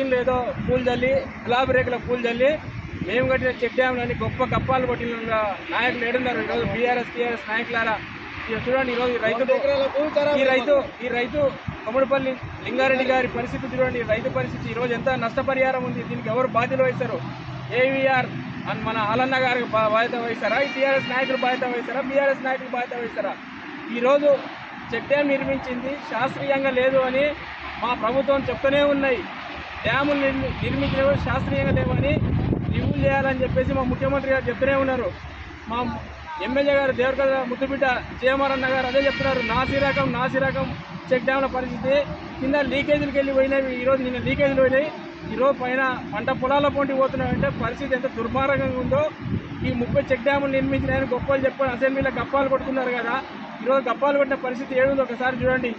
డ్యాములు ఏదో పూలు చల్లి గులాబీ రేకుల పూలు చల్లి మేము కట్టిన చెక్ డ్యాములని గొప్ప కప్పాలు కొట్టిన నాయకులు ఏడున్నారు. ఈరోజు బీఆర్ఎస్ టీఆర్ఎస్ నాయకులారా చూడండి ఈరోజు ఈ రైతు ఈ రైతు ఈ రైతు కొమ్మడిపల్లి లింగారెడ్డి గారి పరిస్థితి చూడండి. ఈ రైతు పరిస్థితి ఈరోజు ఎంత నష్టపరిహారం ఉంది? దీనికి ఎవరు బాధ్యత వహిస్తారు? ఏవీఆర్ అని మన ఆలన్న గారికి బాధ్యత వహిస్తారా? ఈ టీఆర్ఎస్ నాయకులు బాధ్యత వహిస్తారా? బీఆర్ఎస్ నాయకులు బాధ్యత వహిస్తారా? ఈరోజు చెక్ డ్యామ్ నిర్మించింది శాస్త్రీయంగా లేదు అని మా ప్రభుత్వం చెప్తూనే ఉన్నాయి. డ్యాములు నిర్మి నిర్మించినవి శాస్త్రీయంగా లేవని రివ్యూ చేయాలని చెప్పేసి మా ముఖ్యమంత్రి గారు చెప్తూనే ఉన్నారు. మా ఎమ్మెల్యే గారు దేవరకథ ముద్దుబిడ్డ జయమారన్న గారు అదే చెప్తున్నారు. నాసిరకం నాసిరకం నాసి రకం చెక్ డ్యామ్ల పరిస్థితి. కింద లీకేజీలకు వెళ్ళి పోయినవి ఈరోజు నిన్న లీకేజీలు పోయినాయి. ఈరోజు పైన పంట పొలాల పొంటి పోతున్నాయంటే పరిస్థితి ఎంత దుర్మార్గంగా ఉందో. ఈ ముప్పై చెక్ డ్యాములు నిర్మించినాయని గొప్పలు చెప్పుకొని అసెంబ్లీలో గప్పాలు కొట్టుకున్నారు కదా. ఈరోజు గప్పాలు కొట్టిన పరిస్థితి ఏడుందో ఒకసారి చూడండి.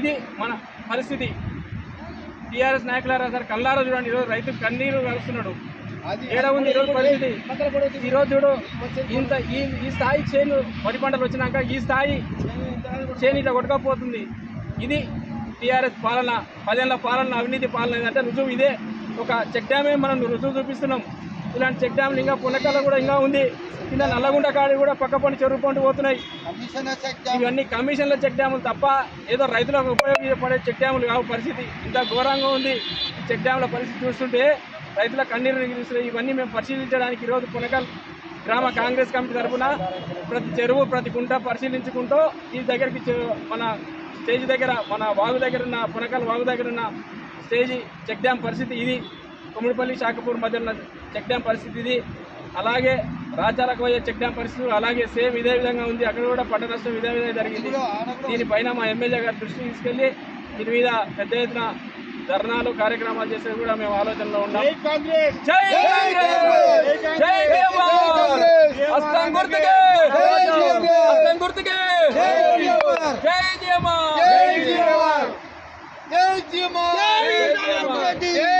ఇది మన పరిస్థితి. టీఆర్ఎస్ నాయకులారా సార్ కల్లారా చూడండి ఈరోజు రైతు కన్నీరు కలుస్తున్నాడు ఏడ ఉంది ఈరోజు పరిస్థితి? ఈరోజు చూడు ఇంత ఈ ఈ స్థాయి చేను వరి పంటలు వచ్చినాక ఈ స్థాయి చేను ఇట్లా కొట్టుకపోతుంది. ఇది టీఆర్ఎస్ పాలన పదేళ్ళ పాలన అవినీతి పాలన అంటే రుజువు ఇదే. ఒక చెక్ డ్యామే మనం రుజువు చూపిస్తున్నాం. ఇలాంటి చెక్ డ్యామ్లు ఇంకా పునకల కూడా ఇంకా ఉంది. కింద నల్లగుంట కాడి కూడా పక్క పండి చెరువు పండు పోతున్నాయి. ఇవన్నీ కమిషన్ల చెక్ డ్యాములు తప్ప ఏదో రైతులకు ఉపయోగపడే చెక్ డ్యాములు కావు పరిస్థితి. ఇంత ఘోరంగా ఉంది ఈ చెక్ డ్యాముల పరిస్థితి చూస్తుంటే రైతుల కన్నీరు నిగిరిస్తున్నాయి. ఇవన్నీ మేము పరిశీలించడానికి ఈరోజు పునకల్ గ్రామ కాంగ్రెస్ కమిటీ తరఫున ప్రతి చెరువు ప్రతి గుంట పరిశీలించుకుంటూ ఈ దగ్గరికి మన స్టేజ్ దగ్గర మన వాగు దగ్గర ఉన్న పునకల్ వాగు దగ్గర ఉన్న స్టేజ్ చెక్ డ్యామ్ పరిస్థితి ఇది. కొమ్మిడిపల్లి శాఖపూర్ మధ్య ఉన్న చెక్ డ్యామ్ పరిస్థితి ఇది. అలాగే రాజ్యాలకు పోయే చెక్ డ్యామ్ పరిస్థితులు అలాగే సేమ్ ఇదే విధంగా ఉంది. అక్కడ కూడా పంట నష్టం ఇదే విధంగా జరిగింది. దీనిపైన మా ఎమ్మెల్యే గారి దృష్టికి తీసుకెళ్ళి దీని మీద పెద్ద ఎత్తున ధర్నాలు కార్యక్రమాలు చేసేది కూడా మేము ఆలోచనలో ఉన్నాం. జై జై జై! జై